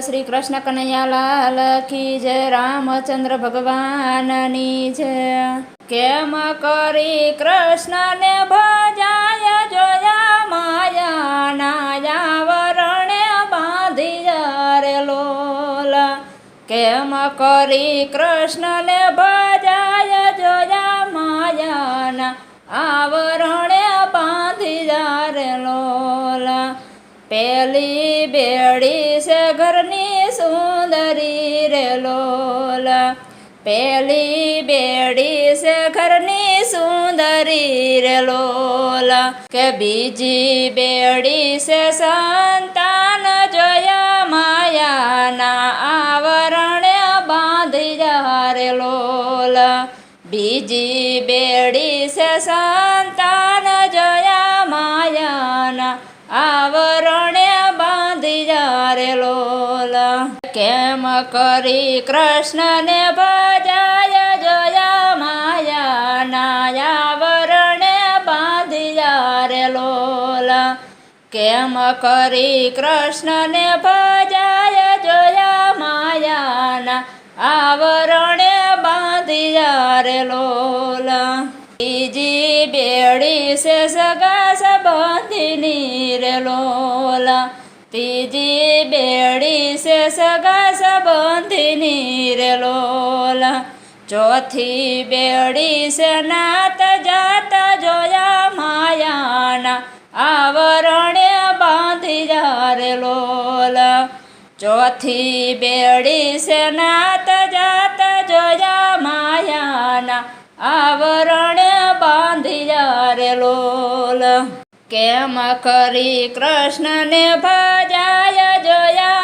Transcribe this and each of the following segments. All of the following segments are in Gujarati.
શ્રી કૃષ્ણ કનૈયાલાલ કી જય, રામચંદ્ર ભગવાનની જય. કેમ કરી કૃષ્ણને ભજાય જોયા માયા નાયા વરણે બાંધી રે લોલ. કેમ કરી કૃષ્ણને ભજાય જોયા માયાના આવરણે બાંધી રે લોલ. પેલી બેડી છે ઘરની સુંદરી રે લોલ. પેલી બેડી છે ઘરની સુંદરી રે લોલ. કે બીજી બેડી છે સંતાન જોયા માયાના આવરણે બાંધી રે લોલ. બીજી બેડી છે સંતાન કેમ કરી કૃષ્ણને ભજાય જોયા માયાના આવરણે બાંધ્યા રે લોલા? કેમ કરી કૃષ્ણને ભજાય જોયા માયાના આવરણે બાંધ્યા રે લોલા? બીજી બેડી સે સગા સંબંધીની રે લોલા? ત્રીજી બેડી છે સગા સંબંધીની રે લોલ ચોથી બેડી છે નાત જાત જોયા માયાના. આવરણે બાંધી જારે લોલા ચોથી બેડી છે નાત જાત જોયા માયાના. આવરણે બાંધી જારે લોલા કેમ કરી કૃષ્ણને ભજાય જોયા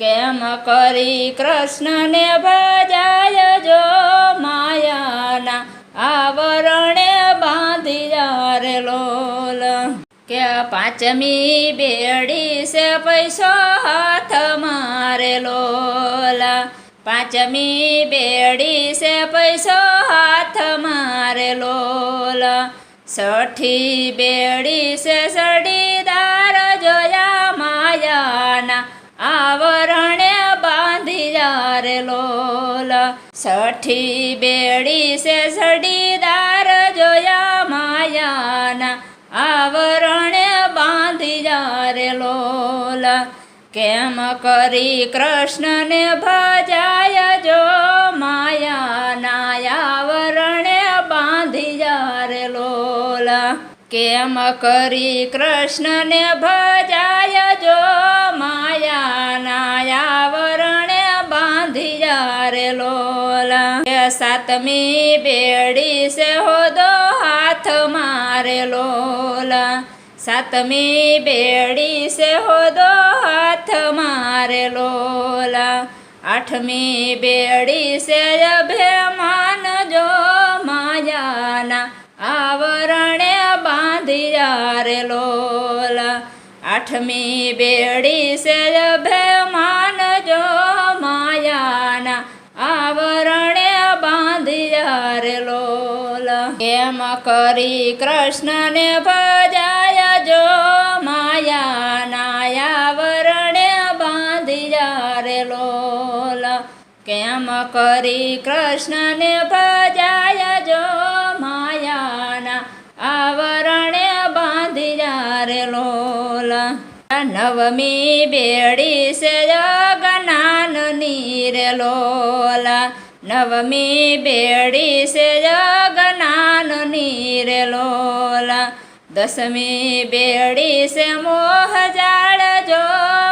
કેમ કરી કૃષ્ણને ભજાય જો માયાના આવરણે બાંધી રે લોલ? કે પાંચમી બેડી સે પૈસો હાથ મારે લોલ? પાંચમી બેડી સે પૈસો હાથ મારે લોલ? છઠ્ઠી બેડી સે સડીદાર રે લોલ સઠી બેડી સે સડીદાર જોયા માયાના આવરણે બાંધી રે લોલ કેમ કરી કૃષ્ણને ભજાય જો માયાના આવરણે બાંધી રે લોલ કેમ કરી કૃષ્ણને ભજાય જો માયાના કે સાતમી બેડી સે હોદો હાથ મારે લોલ. સાતમી બેડી સે હોદો હાથ મારે લોલ. આઠમી બેડી છે અભિમાન જો માયાના આવરણે બાંધી રે લોલા. આઠમી બેડી સે અભિમાન બાંધી એમ કરી કૃષ્ણને ભજાય જો માયા નાયા વરણે બાંધી લોલ કેમ કરી કૃષ્ણને ભજાય જો માયાના આવરણે બાંધી લોલ નવમી બેડી સે જગનાનની રે લોલ નવમી બેડી સે જગનાનની રે લોલા દસમી બેડી સે મોહ જાળ જો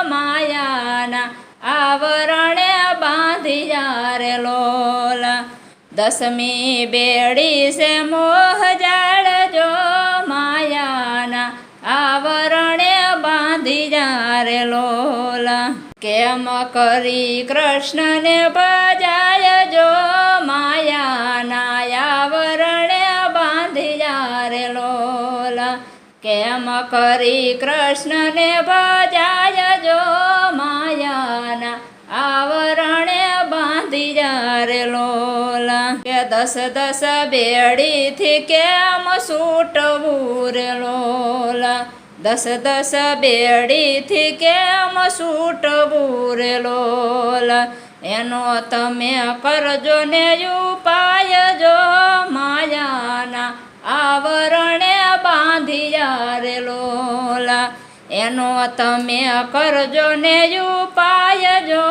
માયાના. આવરણે બાંધી રે લોલા. દસમી બેડી સે મોહ જાળ રે લોલ કેમ કરી કૃષ્ણને ભજાય જો? માયાના આવરણે બાંધી રે લોલ કેમ કરી કૃષ્ણને ભજાય જો? માયાના આવરણે બાંધી રે લોલ કે દસ દસ બેડીથી કેમ સૂટવું રે લોલા દસ દસ બેડીથી કેમ છૂટવું રે લોલ? એનો તમે કરજો ને ઉપાય જો માયાના આવરણે બાંધિયા રે લોલા. એનો તમે કરજો ને ઉપાય જો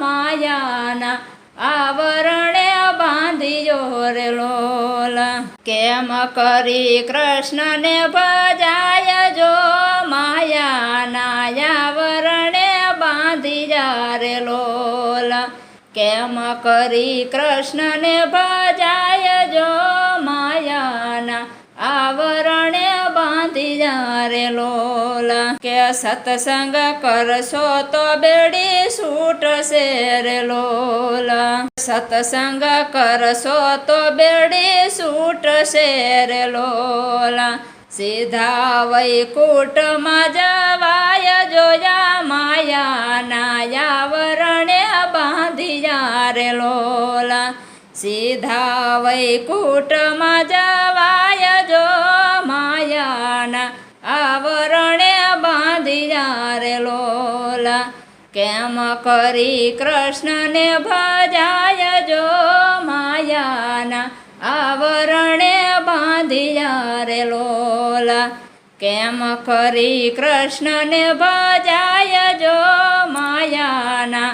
માયાના આવરણે બાંધિયો રે લોલા. કેમ કરી કૃષ્ણને ભજાય કેમ કરી કૃષ્ણને ભજાય જો માયાના આવરણે બાંધી જારે લોલા? કે સત્સંગ કરશો તો બેડી છૂટશે રે લોલા? સત્સંગ કરશો તો બેડી છૂટશે રે લોલા? સીધા વૈકુટમાં જવાય જોયા માયાના આવરણે બાંધિયા રે લોલા સીધા વૈકુટમાં જવાય જો માયાના આવરણે બાંધી રે લોલા કેમ કરી કૃષ્ણને ભજાય જો માયાના આવરણે બાંધી રે લોલા કેમ કરી કૃષ્ણને ભજાય જો માયાના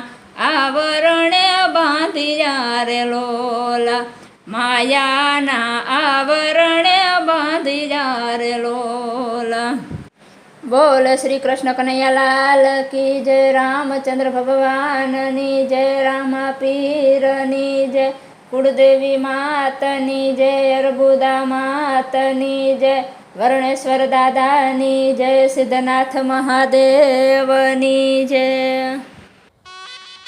આવરણે બાંધિયા રે લોલા. માયાના આવરણે બાંધિયા રે લોલા. બોલ શ્રી કૃષ્ણ કનૈયાલાલ કી જય રામચંદ્ર ભગવાનની જય, રામા પીરની જય, કુળદેવી માતની જય, અર્બુદા માતની જય, વર્ણેશ્વર દાદાની જય, સિદ્ધનાથ મહાદેવની જય.